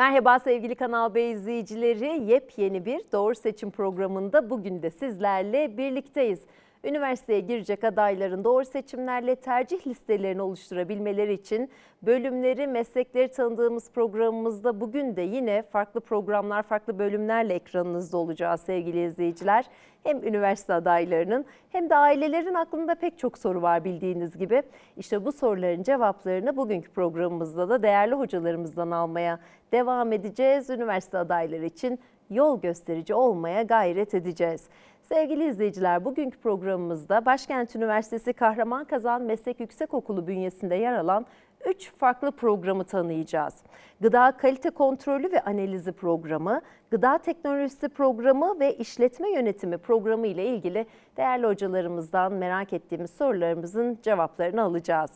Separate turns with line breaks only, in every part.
Merhaba sevgili Kanal B izleyicileri. Yepyeni bir Doğru Seçim programında bugün de sizlerle birlikteyiz. Üniversiteye girecek adayların doğru seçimlerle tercih listelerini oluşturabilmeleri için bölümleri, meslekleri tanıdığımız programımızda bugün de yine farklı programlar, farklı bölümlerle ekranınızda olacağız sevgili izleyiciler. Hem üniversite adaylarının hem de ailelerin aklında pek çok soru var bildiğiniz gibi. İşte bu soruların cevaplarını bugünkü programımızda da değerli hocalarımızdan almaya devam edeceğiz. Üniversite adayları için yol gösterici olmaya gayret edeceğiz. Sevgili izleyiciler bugünkü programımızda Başkent Üniversitesi Kahraman Kazan Meslek Yüksekokulu bünyesinde yer alan 3 farklı programı tanıyacağız. Gıda kalite kontrolü ve analizi programı, gıda teknolojisi programı ve işletme yönetimi programı ile ilgili değerli hocalarımızdan merak ettiğimiz sorularımızın cevaplarını alacağız.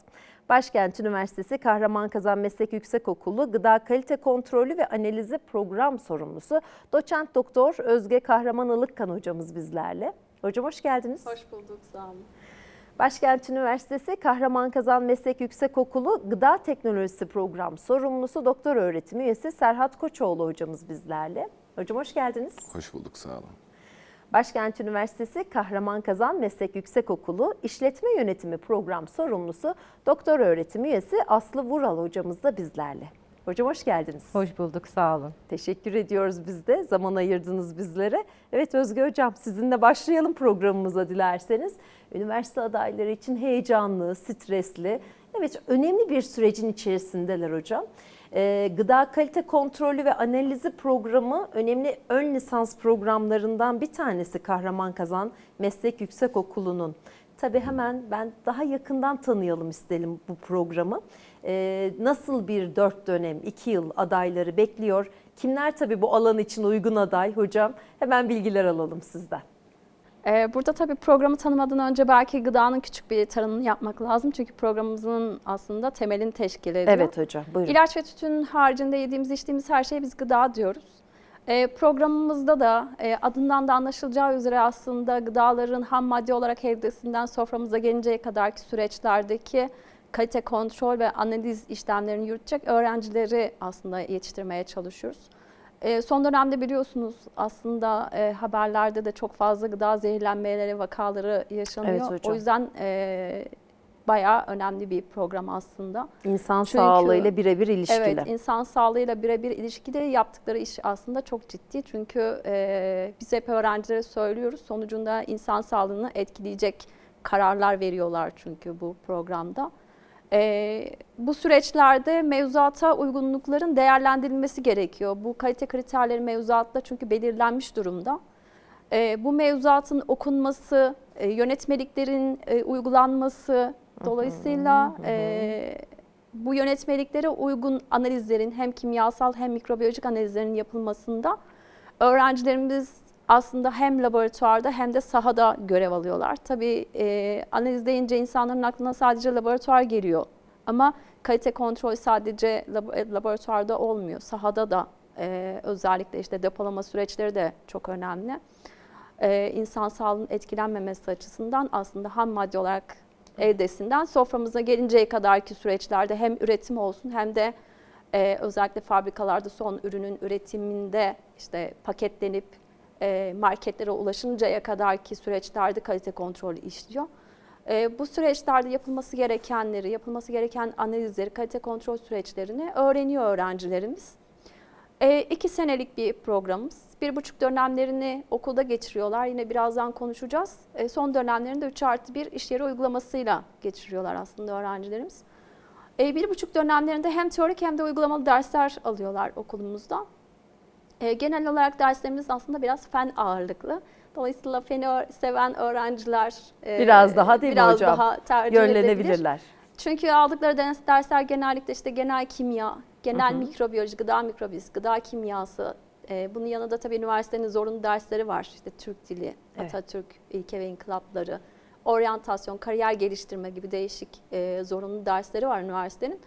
Başkent Üniversitesi Kahraman Kazan Meslek Yüksekokulu Gıda Kalite Kontrolü ve Analizi Program Sorumlusu Doçent Doktor Özge Kahraman Ilıkkan hocamız bizlerle. Hocam hoş geldiniz.
Hoş bulduk, sağ olun.
Başkent Üniversitesi Kahraman Kazan Meslek Yüksekokulu Gıda Teknolojisi Program Sorumlusu Doktor Öğretim Üyesi Serhat Koçoğlu hocamız bizlerle. Hocam hoş geldiniz.
Hoş bulduk, sağ olun.
Başkent Üniversitesi Kahraman Kazan Meslek Yüksekokulu İşletme Yönetimi Program Sorumlusu Doktor Öğretim Üyesi Aslı Vural hocamız da bizlerle. Hocam hoş geldiniz.
Hoş bulduk, sağ olun.
Teşekkür ediyoruz biz de. Zaman ayırdınız bizlere. Evet Özge Hocam sizinle başlayalım programımıza dilerseniz. Üniversite adayları için heyecanlı, stresli, evet önemli bir sürecin içerisindeler hocam. Ee, gıda kalite kontrolü ve analizi programı önemli ön lisans programlarından bir tanesi Kahraman Kazan Meslek Yüksekokulu'nun. Tabii hemen ben daha yakından tanıyalım istedim bu programı. Ee, nasıl bir dört dönem, iki yıl adayları bekliyor? Kimler tabii bu alan için uygun aday hocam? Hemen bilgiler alalım sizden.
Ee, burada tabii programı tanımadan önce belki gıdanın küçük bir tanımını yapmak lazım. Çünkü programımızın aslında temelini teşkil ediyor.
Evet hocam buyurun.
İlaç ve tütün haricinde yediğimiz, içtiğimiz her şeye biz gıda diyoruz. Ee, programımızda da e, adından da anlaşılacağı üzere aslında gıdaların ham madde olarak evdesinden soframıza gelinceye kadarki süreçlerdeki kalite kontrol ve analiz işlemlerini yürütecek öğrencileri aslında yetiştirmeye çalışıyoruz. E, son dönemde biliyorsunuz aslında e, haberlerde de çok fazla gıda zehirlenmeleri vakaları yaşanıyor.
Evet hocam.
O yüzden e, bayağı önemli bir program aslında.
İnsan
Çünkü-
sağlığıyla birebir ilişkili.
Evet, insan sağlığıyla birebir ilişkide yaptıkları iş aslında çok ciddi. Çünkü e, biz hep öğrencilere söylüyoruz. Sonucunda insan sağlığını etkileyecek kararlar veriyorlar çünkü bu programda. E, bu süreçlerde mevzuata uygunlukların değerlendirilmesi gerekiyor. Bu kalite kriterleri mevzuatta çünkü belirlenmiş durumda. E, bu mevzuatın okunması, e, yönetmeliklerin e, uygulanması dolayısıyla e, bu yönetmeliklere uygun analizlerin hem kimyasal hem mikrobiyolojik analizlerin yapılmasında öğrencilerimiz aslında hem laboratuvarda hem de sahada görev alıyorlar. Tabii e, analiz deyince insanların aklına sadece laboratuvar geliyor. Ama kalite kontrol sadece lab- laboratuvarda olmuyor. Sahada da e, özellikle işte depolama süreçleri de çok önemli. E, insan sağlığının etkilenmemesi açısından aslında ham madde olarak evdesinden soframıza gelinceye kadarki süreçlerde hem üretim olsun hem de e, özellikle fabrikalarda son ürünün üretiminde işte paketlenip e, marketlere ulaşıncaya kadarki süreçlerde kalite kontrolü işliyor. E, bu süreçlerde yapılması gerekenleri, yapılması gereken analizleri, kalite kontrol süreçlerini öğreniyor öğrencilerimiz. E, iki senelik bir programımız. Bir buçuk dönemlerini okulda geçiriyorlar. Yine birazdan konuşacağız. E, son dönemlerinde 3 artı 1 iş yeri uygulamasıyla geçiriyorlar aslında öğrencilerimiz. E, bir buçuk dönemlerinde hem teorik hem de uygulamalı dersler alıyorlar okulumuzda. E, genel olarak derslerimiz aslında biraz fen ağırlıklı. Dolayısıyla feni seven öğrenciler e,
Biraz daha değil mi
biraz
hocam?
daha tercih.
Yönlenebilirler.
Çünkü aldıkları ders, dersler genellikle işte genel kimya, genel mikrobiyoloji, gıda mikrobiyolojisi, gıda kimyası. Ee, bunun yanında tabii üniversitenin zorunlu dersleri var. İşte Türk dili,
Evet.
Atatürk, ilke ve inkılapları, oryantasyon, kariyer geliştirme gibi değişik e, zorunlu dersleri var üniversitenin.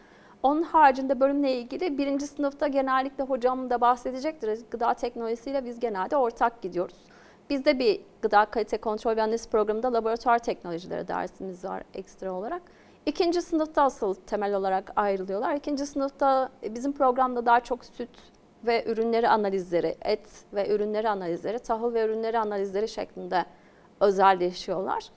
Onun haricinde bölümle ilgili birinci sınıfta genellikle hocam da bahsedecektir. Gıda teknolojisiyle biz genelde ortak gidiyoruz. Bizde bir gıda kalite kontrol ve analiz programında laboratuvar teknolojileri dersimiz var ekstra olarak. İkinci sınıfta asıl temel olarak ayrılıyorlar. İkinci sınıfta e, bizim programda daha çok süt, ve ürünleri analizleri, et ve ürünleri analizleri, tahıl ve ürünleri analizleri şeklinde özelleşiyorlar.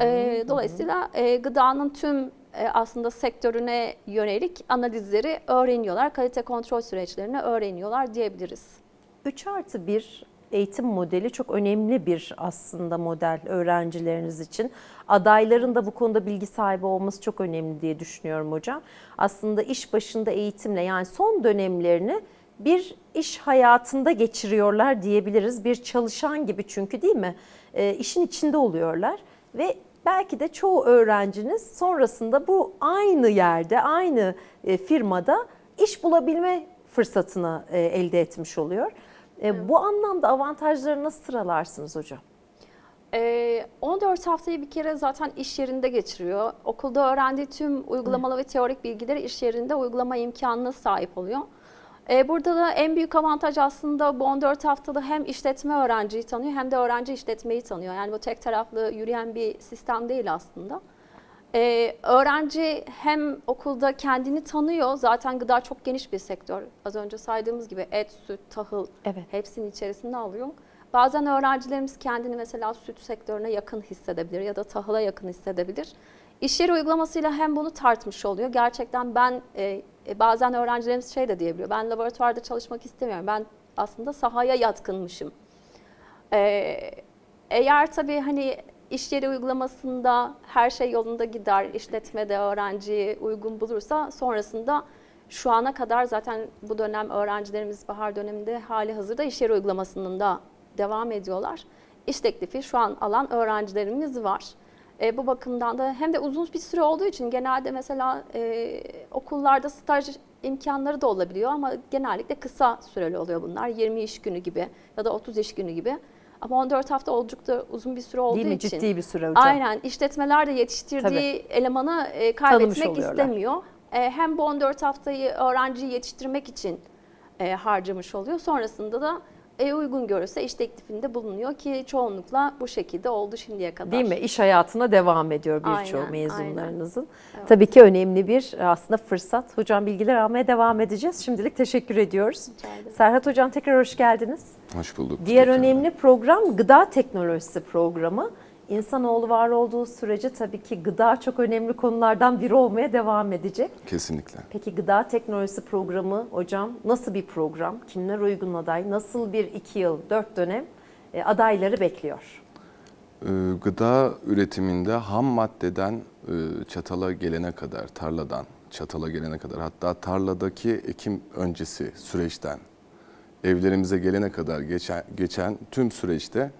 E, dolayısıyla e, gıdanın tüm e, aslında sektörüne yönelik analizleri öğreniyorlar, kalite kontrol süreçlerini öğreniyorlar diyebiliriz.
3 artı 1 eğitim modeli çok önemli bir aslında model öğrencileriniz için. Adayların da bu konuda bilgi sahibi olması çok önemli diye düşünüyorum hocam. Aslında iş başında eğitimle yani son dönemlerini bir iş hayatında geçiriyorlar diyebiliriz. Bir çalışan gibi çünkü değil mi? E, işin içinde oluyorlar ve belki de çoğu öğrenciniz sonrasında bu aynı yerde, aynı e, firmada iş bulabilme fırsatını e, elde etmiş oluyor. E, Bu anlamda avantajları nasıl sıralarsınız hocam?
Ee, 14 haftayı bir kere zaten iş yerinde geçiriyor. Okulda öğrendiği tüm uygulamalı ve teorik bilgileri iş yerinde uygulama imkanına sahip oluyor. Ee, burada da en büyük avantaj aslında bu 14 haftada hem işletme öğrenciyi tanıyor hem de öğrenci işletmeyi tanıyor. Yani bu tek taraflı yürüyen bir sistem değil aslında. Ee, öğrenci hem okulda kendini tanıyor. Zaten gıda çok geniş bir sektör. Az önce saydığımız gibi et, süt, tahıl
Evet.
hepsini içerisinde alıyor. Bazen öğrencilerimiz kendini mesela süt sektörüne yakın hissedebilir ya da tahıla yakın hissedebilir. İş yeri uygulamasıyla hem bunu tartmış oluyor. Gerçekten ben e, e, bazen öğrencilerimiz şey de diyebiliyor. Ben laboratuvarda çalışmak istemiyorum. Ben aslında sahaya yatkınmışım. Ee, eğer tabii hani iş yeri uygulamasında her şey yolunda gider, işletmede öğrenciyi uygun bulursa sonrasında şu ana kadar zaten bu dönem öğrencilerimiz bahar döneminde hali hazırda iş yeri uygulamasının devam ediyorlar. İş teklifi şu an alan öğrencilerimiz var. E, bu bakımdan da hem de uzun bir süre olduğu için genelde mesela e, okullarda staj imkanları da olabiliyor ama genellikle kısa süreli oluyor bunlar. 20 iş günü gibi ya da 30 iş günü gibi. Ama 14 hafta oldukça uzun bir süre olduğu
Değil mi?
için.
Ciddi bir süre hocam.
Aynen işletmeler de yetiştirdiği elemanı e, kaybetmek istemiyor. E, hem bu 14 haftayı öğrenciyi yetiştirmek için e, harcamış oluyor. Sonrasında da e, uygun görürse iş teklifinde bulunuyor ki çoğunlukla bu şekilde oldu şimdiye kadar.
Değil mi? İş hayatına devam ediyor birçoğu
Aynen,
mezunlarınızın.
Evet.
Tabii ki önemli bir aslında fırsat. Hocam bilgiler almaya devam edeceğiz. Şimdilik teşekkür ediyoruz. Serhat Hocam tekrar hoş geldiniz.
Hoş bulduk.
Diğer
Tekrar.
önemli program gıda teknolojisi programı. İnsanoğlu var olduğu sürece tabii ki gıda çok önemli konulardan biri olmaya devam edecek.
Kesinlikle.
Peki gıda teknolojisi programı hocam nasıl bir program? Kimler uygun aday? Nasıl bir iki yıl, dört dönem e, adayları bekliyor?
Ee, gıda üretiminde ham maddeden e, çatala gelene kadar, tarladan çatala gelene kadar, hatta tarladaki ekim öncesi süreçten evlerimize gelene kadar geçen, geçen tüm süreçte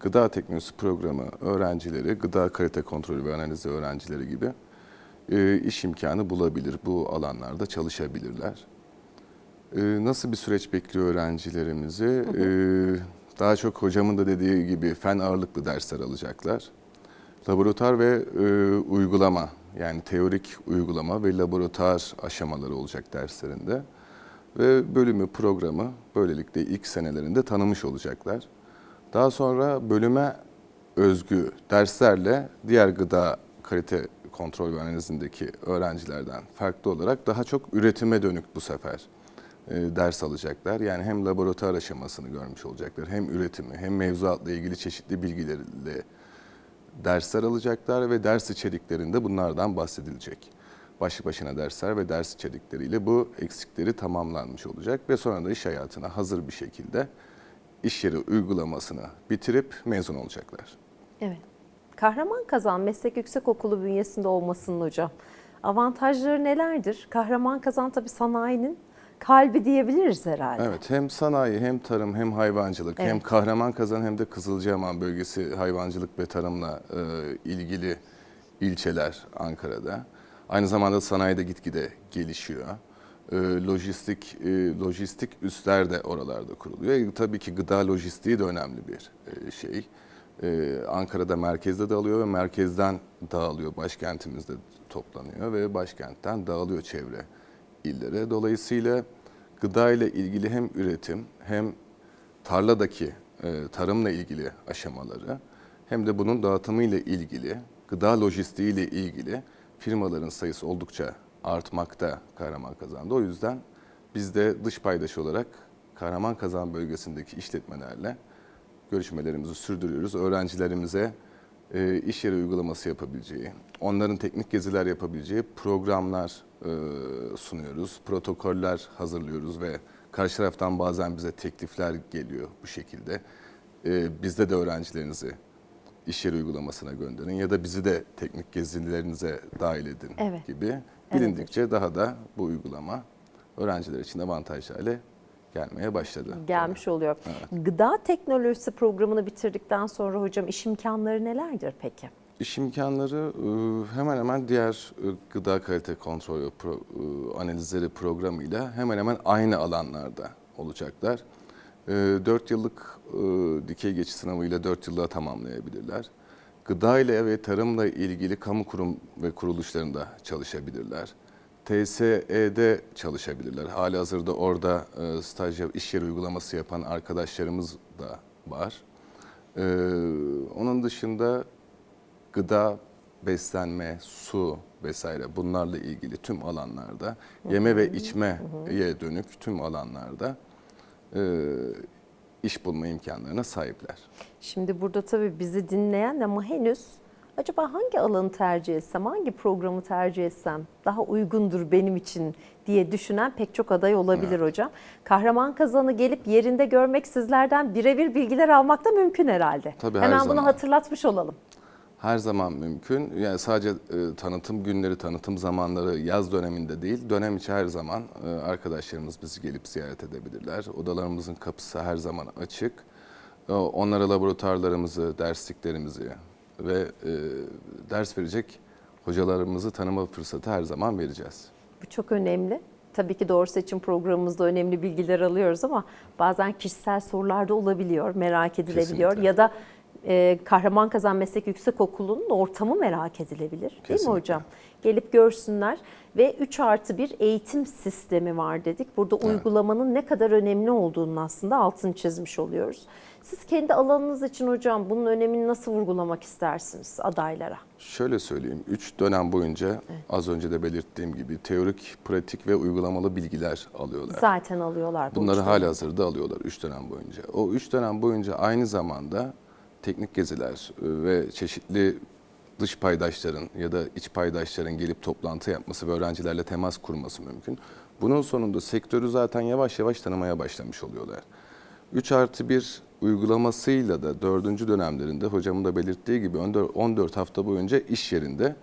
gıda teknolojisi programı öğrencileri, gıda kalite kontrolü ve analizi öğrencileri gibi e, iş imkanı bulabilir. Bu alanlarda çalışabilirler. Ee, Nasıl bir süreç bekliyor öğrencilerimizi? Ee, Daha çok hocamın da dediği gibi fen ağırlıklı dersler alacaklar. Laboratuvar ve e, uygulama yani teorik uygulama ve laboratuvar aşamaları olacak derslerinde. Ve bölümü, programı böylelikle ilk senelerinde tanımış olacaklar. Daha sonra bölüme özgü derslerle diğer gıda kalite kontrol ve analizindeki öğrencilerden farklı olarak daha çok üretime dönük bu sefer e, ders alacaklar. Yani hem laboratuvar aşamasını görmüş olacaklar, hem üretimi, hem mevzuatla ilgili çeşitli bilgilerle dersler alacaklar ve ders içeriklerinde bunlardan bahsedilecek. Başlı başına dersler ve ders içerikleriyle bu eksikleri tamamlanmış olacak ve sonra da iş hayatına hazır bir şekilde iş yeri uygulamasını bitirip mezun olacaklar.
Evet. Kahraman Kazan Meslek Yüksekokulu bünyesinde olmasının hocam. Avantajları nelerdir? Kahraman Kazan tabii sanayinin kalbi diyebiliriz herhalde.
Evet hem sanayi hem tarım hem hayvancılık hem
Evet.
Kahramanmaraş hem de Kızılcahamam bölgesi hayvancılık ve tarımla e, ilgili ilçeler Ankara'da. Aynı zamanda sanayi de gitgide gelişiyor. E, lojistik e, lojistik üsler de oralarda kuruluyor. E, tabii ki gıda lojistiği de önemli bir e, şey. E, Ankara'da merkezde dağılıyor ve merkezden dağılıyor. Başkentimizde toplanıyor ve başkentten dağılıyor çevre illere. Dolayısıyla gıda ile ilgili hem üretim hem tarladaki e, tarımla ilgili aşamaları hem de bunun dağıtımı ile ilgili, gıda lojistiği ile ilgili firmaların sayısı oldukça artmakta Kahraman kazandı. O yüzden biz de dış paydaş olarak Kahraman Kazan bölgesindeki işletmelerle görüşmelerimizi sürdürüyoruz. Öğrencilerimize e, iş yeri uygulaması yapabileceği, onların teknik geziler yapabileceği programlar e, sunuyoruz. Protokoller hazırlıyoruz ve karşı taraftan bazen bize teklifler geliyor bu şekilde. E, bizde de öğrencilerinizi iş yeri uygulamasına gönderin ya da bizi de teknik gezilerinize dahil edin
Evet.
gibi. Bilindikçe daha da bu uygulama öğrenciler için avantajlı hale gelmeye başladı.
Gelmiş oluyor. Gıda teknolojisi programını bitirdikten sonra hocam iş imkanları nelerdir peki?
İş imkanları e, hemen hemen diğer e, gıda kalite kontrolü e, analizleri programıyla hemen hemen aynı alanlarda olacaklar. 4 yıllık dikey geçiş sınavıyla 4 yılda tamamlayabilirler. Gıda ile ve tarımla ilgili kamu kurum ve kuruluşlarında çalışabilirler. TSE'de çalışabilirler. Hali hazırda orada e, staj iş yeri uygulaması yapan arkadaşlarımız da var. E, onun dışında gıda, beslenme, su vesaire bunlarla ilgili tüm alanlarda, yeme ve içmeye dönük tüm alanlarda e, iş bulma imkanlarına sahipler.
Şimdi burada tabii bizi dinleyen ama henüz acaba hangi alanı tercih etsem, hangi programı tercih etsem daha uygundur benim için diye düşünen pek çok aday olabilir hocam. Kahraman kazanı gelip yerinde görmek sizlerden birebir bilgiler almak da mümkün herhalde.
Tabii, her
Hemen bunu
zaman.
hatırlatmış olalım.
Her zaman mümkün. Yani sadece e, tanıtım günleri, tanıtım zamanları yaz döneminde değil, dönem içi her zaman e, arkadaşlarımız bizi gelip ziyaret edebilirler. Odalarımızın kapısı her zaman açık. E, onlara laboratuvarlarımızı, dersliklerimizi ve e, ders verecek hocalarımızı tanıma fırsatı her zaman vereceğiz.
Bu çok önemli. Tabii ki doğru seçim programımızda önemli bilgiler alıyoruz ama bazen kişisel sorular da olabiliyor, merak edilebiliyor.
Kesinlikle.
Ya da e, Kahraman Kazan Meslek Yüksekokulu'nun ortamı merak edilebilir. Değil mi hocam? Gelip görsünler ve 3 artı bir eğitim sistemi var dedik. Burada uygulamanın ne kadar önemli olduğunun aslında altını çizmiş oluyoruz. Siz kendi alanınız için hocam bunun önemini nasıl vurgulamak istersiniz adaylara?
Şöyle söyleyeyim, 3 dönem boyunca az önce de belirttiğim gibi teorik, pratik ve uygulamalı bilgiler alıyorlar.
Zaten alıyorlar. bu
Bunları hala hazırda alıyorlar 3 dönem boyunca. O 3 dönem boyunca aynı zamanda teknik geziler e, ve çeşitli dış paydaşların ya da iç paydaşların gelip toplantı yapması ve öğrencilerle temas kurması mümkün. Bunun sonunda sektörü zaten yavaş yavaş tanımaya başlamış oluyorlar. 3 artı 1 uygulamasıyla da dördüncü dönemlerinde hocamın da belirttiği gibi 14 14 hafta boyunca iş yerinde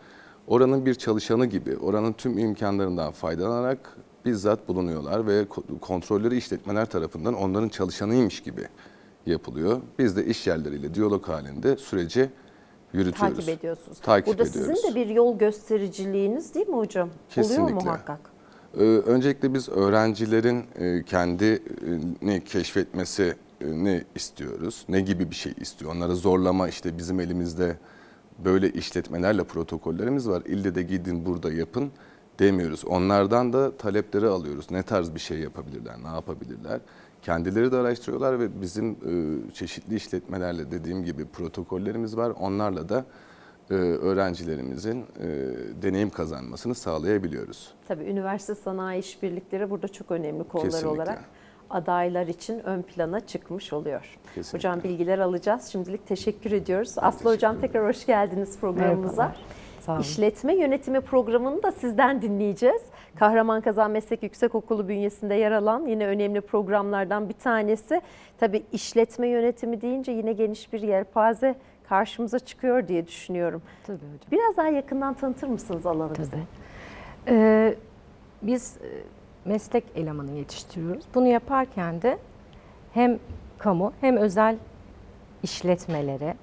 oranın bir çalışanı gibi oranın tüm imkanlarından faydalanarak bizzat bulunuyorlar ve ko- kontrolleri işletmeler tarafından onların çalışanıymış gibi yapılıyor. Biz de iş yerleriyle diyalog halinde süreci yürütüyoruz.
Takip ediyorsunuz.
Takip
Burada
ediyoruz.
sizin de bir yol göstericiliğiniz değil mi hocam? Oluyor
Kesinlikle.
muhakkak.
Ee, Öncelikle biz öğrencilerin e, kendini keşfetmesini istiyoruz. Ne gibi bir şey istiyor? Onları zorlama işte bizim elimizde böyle işletmelerle protokollerimiz var. İlle de gidin burada yapın demiyoruz. Onlardan da talepleri alıyoruz. Ne tarz bir şey yapabilirler, ne yapabilirler? Kendileri de araştırıyorlar ve bizim e, çeşitli işletmelerle dediğim gibi protokollerimiz var. Onlarla da e, öğrencilerimizin e, deneyim kazanmasını sağlayabiliyoruz.
Tabii üniversite sanayi işbirlikleri burada çok önemli konular
Kesinlikle.
olarak adaylar için ön plana çıkmış oluyor.
Kesinlikle.
Hocam bilgiler alacağız. Şimdilik teşekkür ediyoruz. Aslı Hocam tekrar hoş geldiniz programımıza.
Merhabalar. Sağ olun.
İşletme yönetimi programını da sizden dinleyeceğiz. Kahraman Kazan Meslek Yüksekokulu bünyesinde yer alan yine önemli programlardan bir tanesi. Tabii işletme yönetimi deyince yine geniş bir yelpaze karşımıza çıkıyor diye düşünüyorum.
Tabii hocam.
Biraz daha yakından tanıtır mısınız alanı bize?
Tabii. Ee, biz e, meslek elemanı yetiştiriyoruz. Bunu yaparken de hem kamu hem özel işletmelere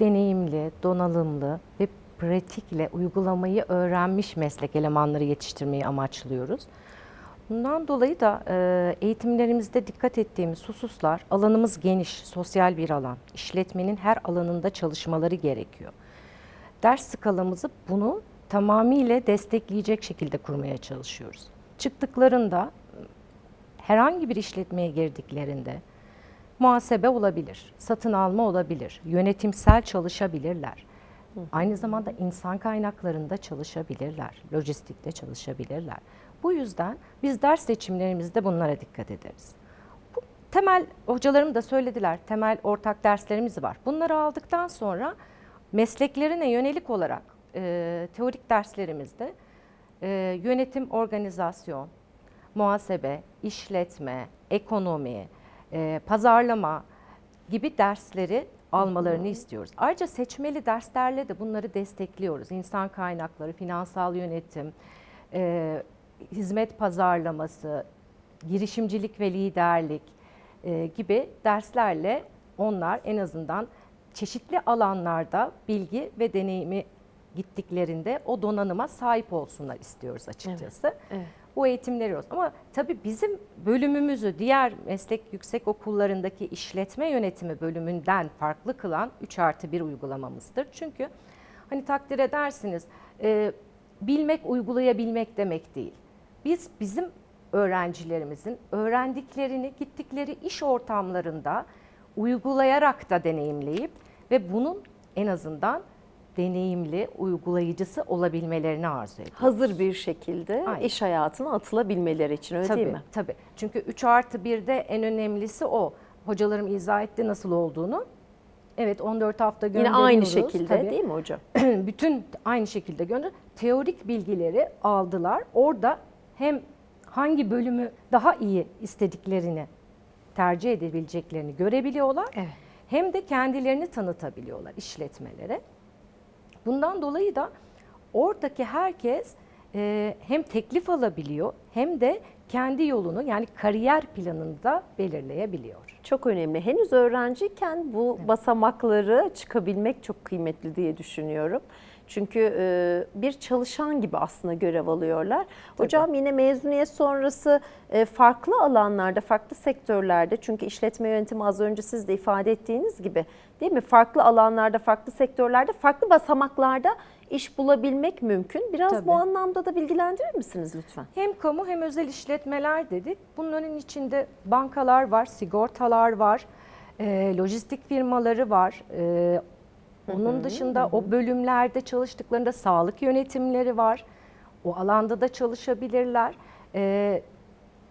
deneyimli, donanımlı ve pratikle uygulamayı öğrenmiş meslek elemanları yetiştirmeyi amaçlıyoruz. Bundan dolayı da e, eğitimlerimizde dikkat ettiğimiz hususlar alanımız geniş, sosyal bir alan. İşletmenin her alanında çalışmaları gerekiyor. Ders skalamızı bunu tamamıyla destekleyecek şekilde kurmaya çalışıyoruz. Çıktıklarında herhangi bir işletmeye girdiklerinde muhasebe olabilir, satın alma olabilir, yönetimsel çalışabilirler. Aynı zamanda insan kaynaklarında çalışabilirler, lojistikte çalışabilirler. Bu yüzden biz ders seçimlerimizde bunlara dikkat ederiz. Bu temel hocalarım da söylediler. Temel ortak derslerimiz var. Bunları aldıktan sonra mesleklerine yönelik olarak e, teorik derslerimizde e, yönetim, organizasyon, muhasebe, işletme, ekonomi, e, pazarlama gibi dersleri almalarını istiyoruz. Ayrıca seçmeli derslerle de bunları destekliyoruz. İnsan kaynakları, finansal yönetim, e, hizmet pazarlaması, girişimcilik ve liderlik e, gibi derslerle onlar en azından çeşitli alanlarda bilgi ve deneyimi gittiklerinde o donanıma sahip olsunlar istiyoruz açıkçası.
evet.
Bu eğitimleri veriyoruz. Ama tabii bizim bölümümüzü diğer meslek yüksek okullarındaki işletme yönetimi bölümünden farklı kılan 3 artı 1 uygulamamızdır. Çünkü hani takdir edersiniz e, bilmek uygulayabilmek demek değil. Biz bizim öğrencilerimizin öğrendiklerini gittikleri iş ortamlarında uygulayarak da deneyimleyip ve bunun en azından deneyimli uygulayıcısı olabilmelerini arzu ediyoruz.
Hazır bir şekilde
Aynen.
iş hayatına atılabilmeleri için öyle
tabii,
değil mi?
Tabii. Çünkü 3 artı 1'de en önemlisi o. Hocalarım izah etti nasıl olduğunu. Evet 14 hafta
Yine
gönderiyoruz.
aynı şekilde
tabii.
değil mi hocam?
Bütün aynı şekilde gönder. Teorik bilgileri aldılar. Orada hem hangi bölümü daha iyi istediklerini tercih edebileceklerini görebiliyorlar.
Evet.
Hem de kendilerini tanıtabiliyorlar işletmelere. Bundan dolayı da oradaki herkes e, hem teklif alabiliyor hem de kendi yolunu yani kariyer planını da belirleyebiliyor.
Çok önemli. Henüz öğrenciyken bu basamakları çıkabilmek çok kıymetli diye düşünüyorum. Çünkü e, bir çalışan gibi aslında görev alıyorlar. Hocam yine mezuniyet sonrası e, farklı alanlarda, farklı sektörlerde çünkü işletme yönetimi az önce siz de ifade ettiğiniz gibi değil mi? Farklı alanlarda, farklı sektörlerde, farklı basamaklarda iş bulabilmek mümkün. Biraz
Tabii.
bu anlamda da bilgilendirir misiniz lütfen?
Hem kamu hem özel işletmeler dedik. Bunların içinde bankalar var, sigortalar var, e, lojistik firmaları var. E, onun dışında o bölümlerde çalıştıklarında sağlık yönetimleri var. O alanda da çalışabilirler. E,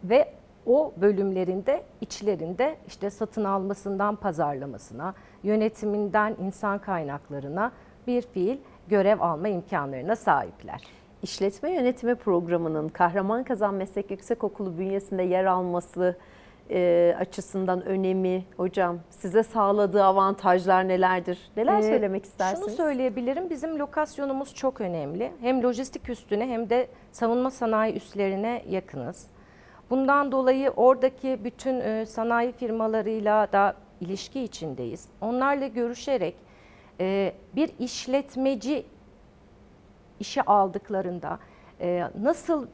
ve o bölümlerinde içlerinde işte satın almasından pazarlamasına, yönetiminden insan kaynaklarına bir fiil görev alma imkanlarına sahipler.
İşletme Yönetimi Programı'nın Kahraman Kazan Meslek Yüksekokulu bünyesinde yer alması e, açısından önemi hocam size sağladığı avantajlar nelerdir? Neler
Ee,
söylemek istersiniz?
Şunu söyleyebilirim, bizim lokasyonumuz çok önemli. Hem lojistik üstüne hem de savunma sanayi üslerine yakınız. Bundan dolayı oradaki bütün e, sanayi firmalarıyla da ilişki içindeyiz. Onlarla görüşerek e, bir işletmeci işe aldıklarında e, nasıl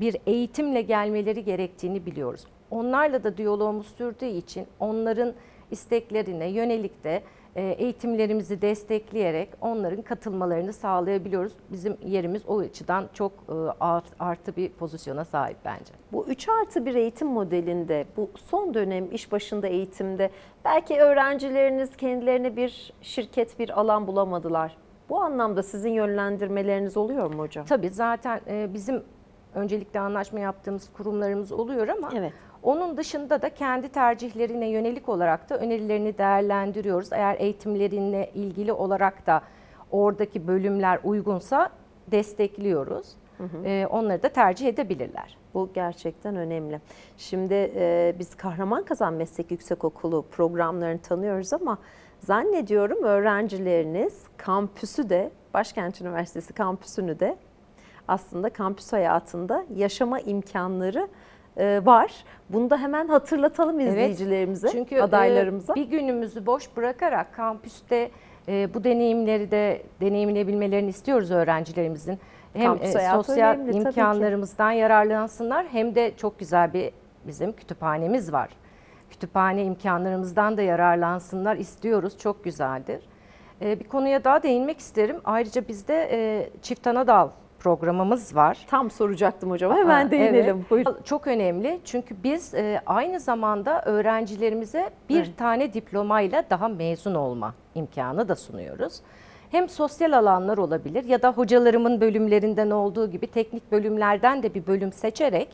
bir eğitimle gelmeleri gerektiğini biliyoruz. Onlarla da diyalogumuz sürdüğü için onların isteklerine yönelik de e, eğitimlerimizi destekleyerek onların katılmalarını sağlayabiliyoruz. Bizim yerimiz o açıdan çok e, art- artı bir pozisyona sahip bence.
Bu 3 artı bir eğitim modelinde bu son dönem iş başında eğitimde belki öğrencileriniz kendilerine bir şirket bir alan bulamadılar. Bu anlamda sizin yönlendirmeleriniz oluyor mu hocam?
Tabii zaten e, bizim öncelikle anlaşma yaptığımız kurumlarımız oluyor ama
Evet.
Onun dışında da kendi tercihlerine yönelik olarak da önerilerini değerlendiriyoruz. Eğer eğitimlerinle ilgili olarak da oradaki bölümler uygunsa destekliyoruz. E, onları da tercih edebilirler.
Bu gerçekten önemli. Şimdi e, biz Kahraman Kazan Meslek Yüksekokulu programlarını tanıyoruz ama zannediyorum öğrencileriniz kampüsü de Başkent Üniversitesi kampüsünü de aslında kampüs hayatında yaşama imkanları var. Bunu da hemen hatırlatalım
Evet.
izleyicilerimize,
Çünkü e,
adaylarımıza.
bir günümüzü boş bırakarak kampüste e, bu deneyimleri de deneyimleyebilmelerini istiyoruz öğrencilerimizin. Hem e, sosyal
önemli,
imkanlarımızdan yararlansınlar hem de çok güzel bir bizim kütüphanemiz var. Kütüphane imkanlarımızdan da yararlansınlar istiyoruz. Çok güzeldir. E, bir konuya daha değinmek isterim. Ayrıca bizde e, çift ana dal programımız var.
Tam soracaktım hocam. Hemen
Aa,
değinelim.
evet.
Buyurun.
Çok önemli çünkü biz e, aynı zamanda öğrencilerimize bir
Evet.
tane diplomayla daha mezun olma imkanı da sunuyoruz. hem sosyal alanlar olabilir ya da hocalarımın bölümlerinden olduğu gibi teknik bölümlerden de bir bölüm seçerek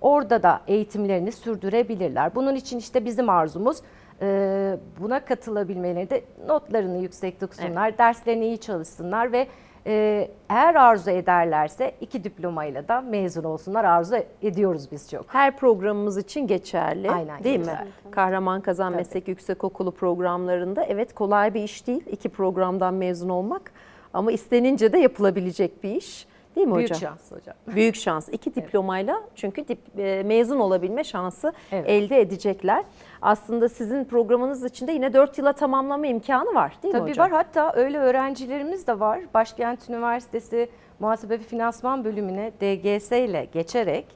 orada da eğitimlerini sürdürebilirler. Bunun için işte bizim arzumuz e, buna katılabilmeleri de notlarını yüksek tutsunlar, derslerini iyi çalışsınlar ve e, eğer arzu ederlerse iki diplomayla da mezun olsunlar. Arzu ediyoruz biz çok.
Her programımız için geçerli
Aynen,
değil
geçerli.
mi? Kahraman Kazan
Tabii.
Meslek Yüksekokulu programlarında evet kolay bir iş değil iki programdan mezun olmak ama istenince de yapılabilecek bir iş değil mi
Büyük
hocam?
şans hocam.
Büyük şans. İki diplomayla çünkü dip, e, mezun olabilme şansı
Evet.
elde edecekler. Aslında sizin programınız içinde yine 4 yıla tamamlama imkanı var değil mi
Tabii
hocam?
var hatta öyle öğrencilerimiz de var. Başkent Üniversitesi Muhasebe ve Finansman bölümüne DGS ile geçerek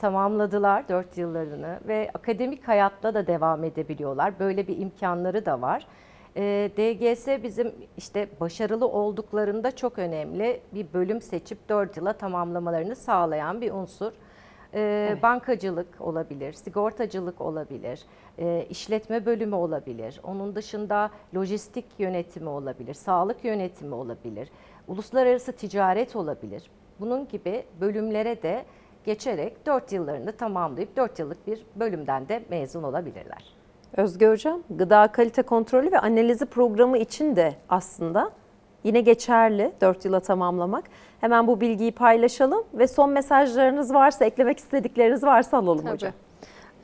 tamamladılar 4 yıllarını ve akademik hayatta da devam edebiliyorlar. Böyle bir imkanları da var. Ee, DGS bizim işte başarılı olduklarında çok önemli bir bölüm seçip 4 yıla tamamlamalarını sağlayan bir unsur. Ee, Bankacılık olabilir, sigortacılık olabilir, e, işletme bölümü olabilir. Onun dışında lojistik yönetimi olabilir, sağlık yönetimi olabilir, uluslararası ticaret olabilir. Bunun gibi bölümlere de geçerek 4 yıllarını tamamlayıp 4 yıllık bir bölümden de mezun olabilirler.
Özge Hocam, gıda kalite kontrolü ve analizi programı için de aslında yine geçerli 4 yıla tamamlamak. Hemen bu bilgiyi paylaşalım ve son mesajlarınız varsa, eklemek istedikleriniz varsa alalım
Tabii.
hocam.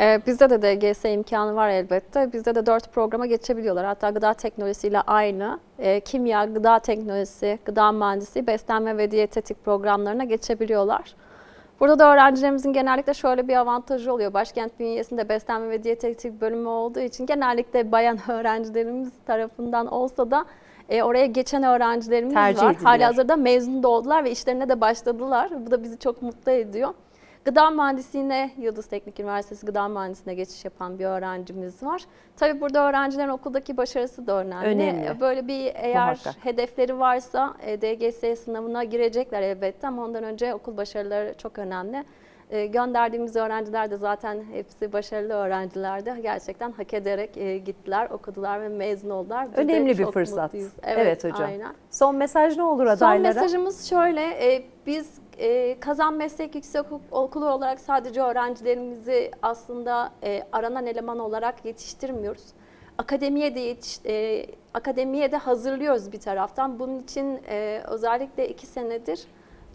Ee, bizde de DGS imkanı var elbette. Bizde de dört programa geçebiliyorlar. Hatta gıda teknolojisiyle aynı. Ee, kimya, gıda teknolojisi, gıda mühendisi, beslenme ve diyetetik programlarına geçebiliyorlar. Burada da öğrencilerimizin genellikle şöyle bir avantajı oluyor. Başkent bünyesinde beslenme ve diyetetik bölümü olduğu için genellikle bayan öğrencilerimiz tarafından olsa da e, oraya geçen öğrencilerimiz
Tercih
var.
ediliyor.
Hali hazırda mezun da oldular ve işlerine de başladılar. Bu da bizi çok mutlu ediyor. Gıda mühendisliğine Yıldız Teknik Üniversitesi gıda mühendisliğine geçiş yapan bir öğrencimiz var. Tabii burada öğrencilerin okuldaki başarısı da önemli.
Önemli.
Böyle bir eğer
Muhakkak.
hedefleri varsa e, DGS sınavına girecekler elbette ama ondan önce okul başarıları çok önemli. E, Gönderdiğimiz öğrenciler de zaten hepsi başarılı öğrencilerdi. Gerçekten hak ederek e, gittiler, okudular ve mezun oldular. Biz
Önemli bir fırsat.
mutluyuz.
Evet, hocam.
Aynen.
Son mesaj ne olur
Son
adaylara?
mesajımız şöyle, e, biz e, Kazan Meslek Yüksekokulu olarak sadece öğrencilerimizi aslında e, aranan eleman olarak yetiştirmiyoruz. Akademiye de yetiş, e, akademiye de hazırlıyoruz bir taraftan. Bunun için e, özellikle iki senedir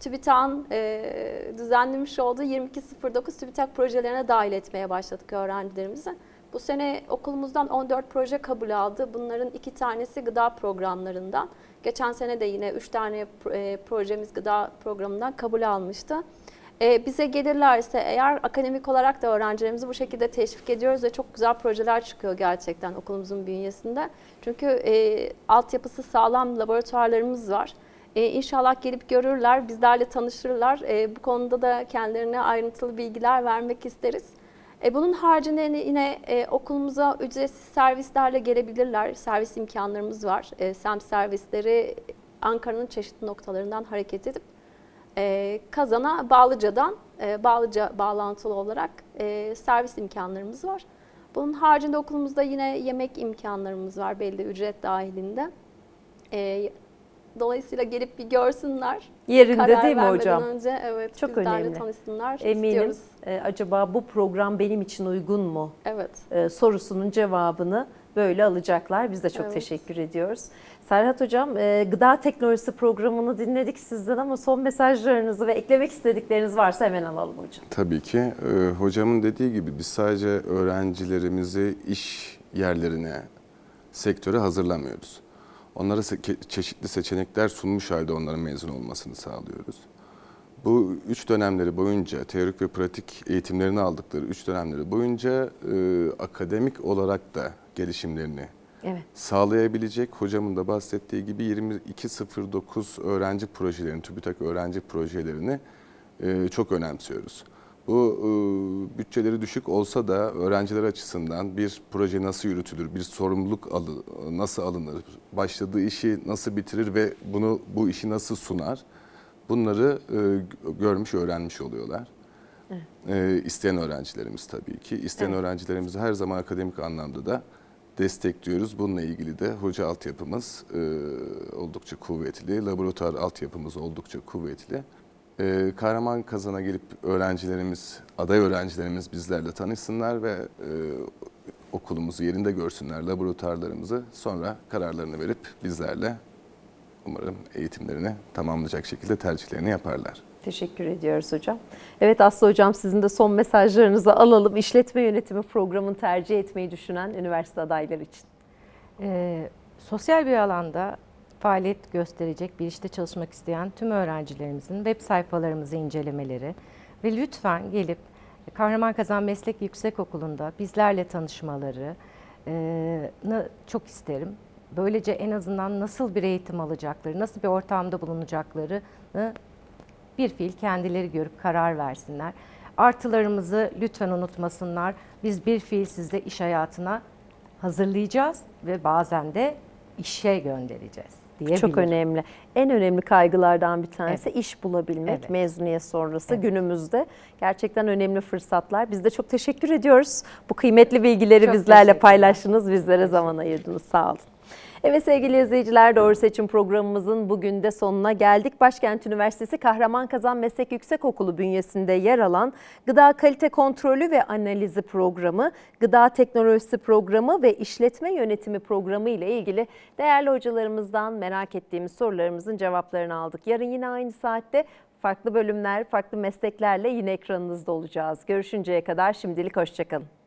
TÜBİTAK'ın e, düzenlemiş olduğu 2209 TÜBİTAK projelerine dahil etmeye başladık öğrencilerimizi. Bu sene okulumuzdan 14 proje kabul aldı. Bunların iki tanesi gıda programlarından. Geçen sene de yine 3 tane e, projemiz gıda programından kabul almıştı. E, bize gelirlerse eğer akademik olarak da öğrencilerimizi bu şekilde teşvik ediyoruz ve çok güzel projeler çıkıyor gerçekten okulumuzun bünyesinde. Çünkü e, altyapısı sağlam laboratuvarlarımız var. E, inşallah gelip görürler, bizlerle tanışırlar. E, bu konuda da kendilerine ayrıntılı bilgiler vermek isteriz. E, bunun haricinde yine- e, okulumuza ücretsiz servislerle gelebilirler. Servis imkanlarımız var. E, SEM servisleri Ankara'nın çeşitli noktalarından hareket edip e, Kazan'a Bağlıca'dan e, Bağlıca bağlantılı olarak e, servis imkanlarımız var. Bunun haricinde okulumuzda yine yemek imkanlarımız var belli ücret dahilinde. E, dolayısıyla gelip bir görsünler.
Yerinde
Karar
değil mi
vermeden
hocam?
önce evet
Çok önemli.
tanışsınlar
Eminim
istiyoruz.
e, acaba bu program benim için uygun mu
Evet.
e, sorusunun cevabını böyle alacaklar. Biz de çok
Evet.
teşekkür ediyoruz. Serhat Hocam e, gıda teknolojisi programını dinledik sizden ama son mesajlarınızı ve eklemek istedikleriniz varsa hemen alalım hocam.
Tabii ki. Ee, hocamın dediği gibi biz sadece öğrencilerimizi iş yerlerine, sektöre hazırlamıyoruz. Onlara çeşitli seçenekler sunmuş halde onların mezun olmasını sağlıyoruz. Bu üç dönemleri boyunca, teorik ve pratik eğitimlerini aldıkları üç dönemleri boyunca e, akademik olarak da gelişimlerini
Evet.
sağlayabilecek hocamın da bahsettiği gibi 2209 öğrenci projelerini, TÜBİTAK öğrenci projelerini e, çok önemsiyoruz. Bu e, bütçeleri düşük olsa da öğrenciler açısından bir proje nasıl yürütülür, bir sorumluluk alı, nasıl alınır, başladığı işi nasıl bitirir ve bunu bu işi nasıl sunar, bunları e, görmüş, öğrenmiş oluyorlar. E, isteyen öğrencilerimiz tabii ki. İsteyen
Evet.
öğrencilerimizi her zaman akademik anlamda da destekliyoruz. Bununla ilgili de hoca altyapımız e, oldukça kuvvetli, laboratuvar altyapımız oldukça kuvvetli. E, Kahraman Kazan'a gelip öğrencilerimiz, aday öğrencilerimiz bizlerle tanışsınlar ve e, okulumuzu yerinde görsünler, laboratuvarlarımızı. Sonra kararlarını verip bizlerle umarım eğitimlerini tamamlayacak şekilde tercihlerini yaparlar.
Teşekkür ediyoruz hocam. Evet Aslı hocam sizin de son mesajlarınızı alalım. İşletme yönetimi programını tercih etmeyi düşünen üniversite adayları için.
Ee, sosyal bir alanda faaliyet gösterecek bir işte çalışmak isteyen tüm öğrencilerimizin web sayfalarımızı incelemeleri ve lütfen gelip Kahraman Kazan Meslek Yüksekokulu'nda bizlerle tanışmaları e, çok isterim. Böylece en azından nasıl bir eğitim alacakları, nasıl bir ortamda bulunacaklarını bir fiil kendileri görüp karar versinler. Artılarımızı lütfen unutmasınlar. Biz bir fiil sizde iş hayatına hazırlayacağız ve bazen de işe göndereceğiz diyebilirim.
Çok önemli. En önemli kaygılardan bir tanesi iş bulabilmek.
Evet.
Mezuniyet sonrası
Evet.
günümüzde gerçekten önemli fırsatlar. Biz de çok teşekkür ediyoruz. Bu kıymetli bilgileri
Çok
bizlerle paylaştınız. Bizlere zaman ayırdınız. Sağ olun. Evet sevgili izleyiciler Doğru Seçim programımızın bugün de sonuna geldik. Başkent Üniversitesi Kahraman Kazan Meslek Yüksekokulu bünyesinde yer alan Gıda Kalite Kontrolü ve Analizi Programı, Gıda Teknolojisi Programı ve İşletme Yönetimi Programı ile ilgili değerli hocalarımızdan merak ettiğimiz sorularımızın cevaplarını aldık. Yarın yine aynı saatte farklı bölümler, farklı mesleklerle yine ekranınızda olacağız. Görüşünceye kadar şimdilik hoşçakalın.